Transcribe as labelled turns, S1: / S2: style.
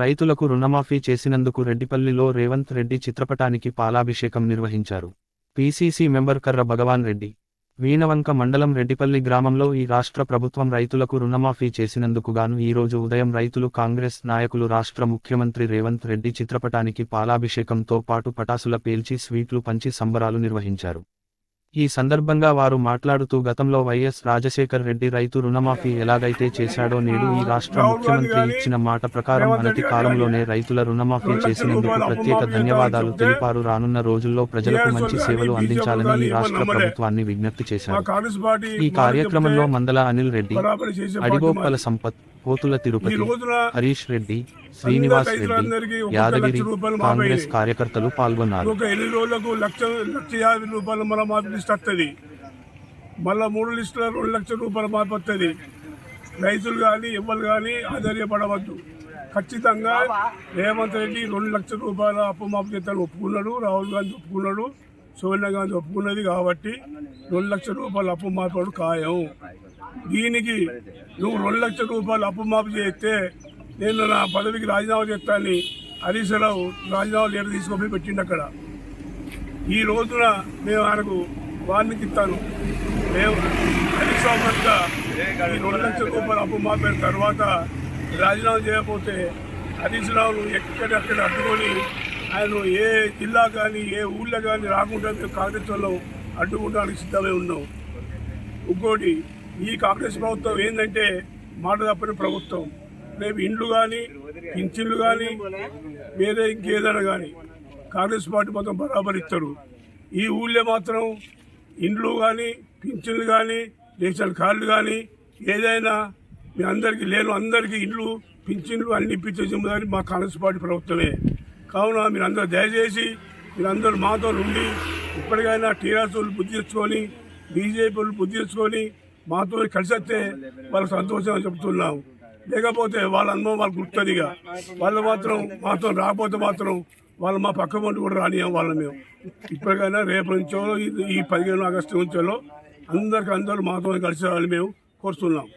S1: రైతులకు రుణమాఫీ చేసినందుకు రెడ్డిపల్లిలో రేవంత్ రెడ్డి చిత్రపటానికి పాలాభిషేకం నిర్వహించారు. పీసీసీ మెంబర్ కర్ర భగవాన్ రెడ్డి. వీణవంక మండలం రెడ్డిపల్లి గ్రామంలో ఈ రాష్ట్ర ప్రభుత్వం రైతులకు రుణమాఫీ చేసినందుకు గాను ఈ రోజు ఉదయం రైతులు కాంగ్రెస్ నాయకులు రాష్ట్ర ముఖ్యమంత్రి రేవంత్ రెడ్డి చిత్రపటానికి పాలాభిషేకంతో పాటు పటాసుల పేల్చి స్వీట్లు పంచి సంబరాలు నిర్వహించారు. ఈ సందర్భంగా వారు మాట్లాడుతూ గతంలో వైఎస్ రాజశేఖర్ రెడ్డి రైతు రుణమాఫీ ఎలాగైతే చేశాడో నేడు ఈ రాష్ట్ర ముఖ్యమంత్రి ఇచ్చిన మాట ప్రకారం అనతి కాలంలోనే రైతుల రుణమాఫీ చేసినందుకు ప్రత్యేక ధన్యవాదాలు తెలిపారు. రానున్న రోజుల్లో ప్రజలకు మంచి సేవలు అందించాలని ఈ రాష్ట్ర ప్రభుత్వాన్ని విజ్ఞప్తి చేశారు. ఈ కార్యక్రమంలో మందల అనిల్ రెడ్డి
S2: అడిగోపల
S1: సంపత్ పోతుల తిరుపతి హరీష్ రెడ్డి శ్రీనివాస్ రెడ్డి యాదగిరి కాంగ్రెస్ కార్యకర్తలు పాల్గొన్నారు.
S2: లిస్ట్ వస్తుంది మళ్ళా మూడు లిస్టుల రెండు లక్షల రూపాయల మార్పు వస్తుంది రైతులు కానీ ఎవ్వరు కానీ ఆధార్యపడవద్దు ఖచ్చితంగా రేవంత్ రెడ్డి రెండు లక్షల రూపాయల అప్పు మాఫీ చేస్తాను ఒప్పుకున్నాడు రాహుల్ గాంధీ ఒప్పుకున్నాడు సోనియా గాంధీ ఒప్పుకున్నది కాబట్టి రెండు లక్షల రూపాయల అప్పు మాపడు ఖాయం. దీనికి నువ్వు రెండు లక్షల రూపాయలు అప్పు మాపు చేస్తే నేను నా పదవికి రాజీనామా చేస్తానని హరీశ్వరరావు రాజీనామా లేటర్ తీసుకొని పెట్టిండు అక్కడ. ఈ రోజున మేము ఆయనకు వార్నింగ్ ఇస్తాను మేము హరీష్ ఈ రెండు లక్షల రూపాయలు అప్పు మాపిన తర్వాత రాజీనామా చేయకపోతే హరీష్ రావును ఎక్కడెక్కడ అడ్డుకొని ఆయన ఏ జిల్లా కానీ ఏ ఊళ్ళో కానీ రాకుండా మేము కాంగ్రెస్ వాళ్ళు అడ్డుకోవడానికి సిద్ధమై ఉన్నాం. ఇంకోటి ఈ కాంగ్రెస్ ప్రభుత్వం ఏంటంటే మాట తప్పని ప్రభుత్వం. రేపు ఇండ్లు కానీ పింఛన్లు కానీ వేరే ఇంకేదైనా కానీ కాంగ్రెస్ పార్టీ మొత్తం బరాబర్ ఇస్తారు ఈ ఊళ్ళో మాత్రం ఇండ్లు కానీ పింఛన్లు కానీ రేషన్ కార్డులు కానీ ఏదైనా మీ అందరికీ లేను అందరికీ ఇండ్లు పింఛన్లు అన్ని ఇప్పించే జిమ్మదారి మా కాంగ్రెస్ పార్టీ ప్రభుత్వమే. కావున మీరందరూ దయచేసి మీరందరూ మాతో ఉండి ఇప్పటికైనా టీఆర్ఎస్ వాళ్ళు బుద్ధి తెచ్చుకొని బీజేపీ వాళ్ళు బుద్ధి తెచ్చుకొని మాతో కలిసి వస్తే వాళ్ళకి సంతోషంగా చెబుతున్నాం లేకపోతే వాళ్ళ అనుభవం వాళ్ళకి గుర్తుంది ఇక వాళ్ళు మాత్రం మాతో రాకపోతే మాత్రం వాళ్ళు మా పక్క మంటు కూడా రానియం వాళ్ళ మేము. ఇప్పటికైనా రేపు నుంచో ఈ- పదిహేను ఆగస్టు నుంచో అందరికి అందరూ మాతో కలిసి రావాలి మేము కోరుతున్నాం.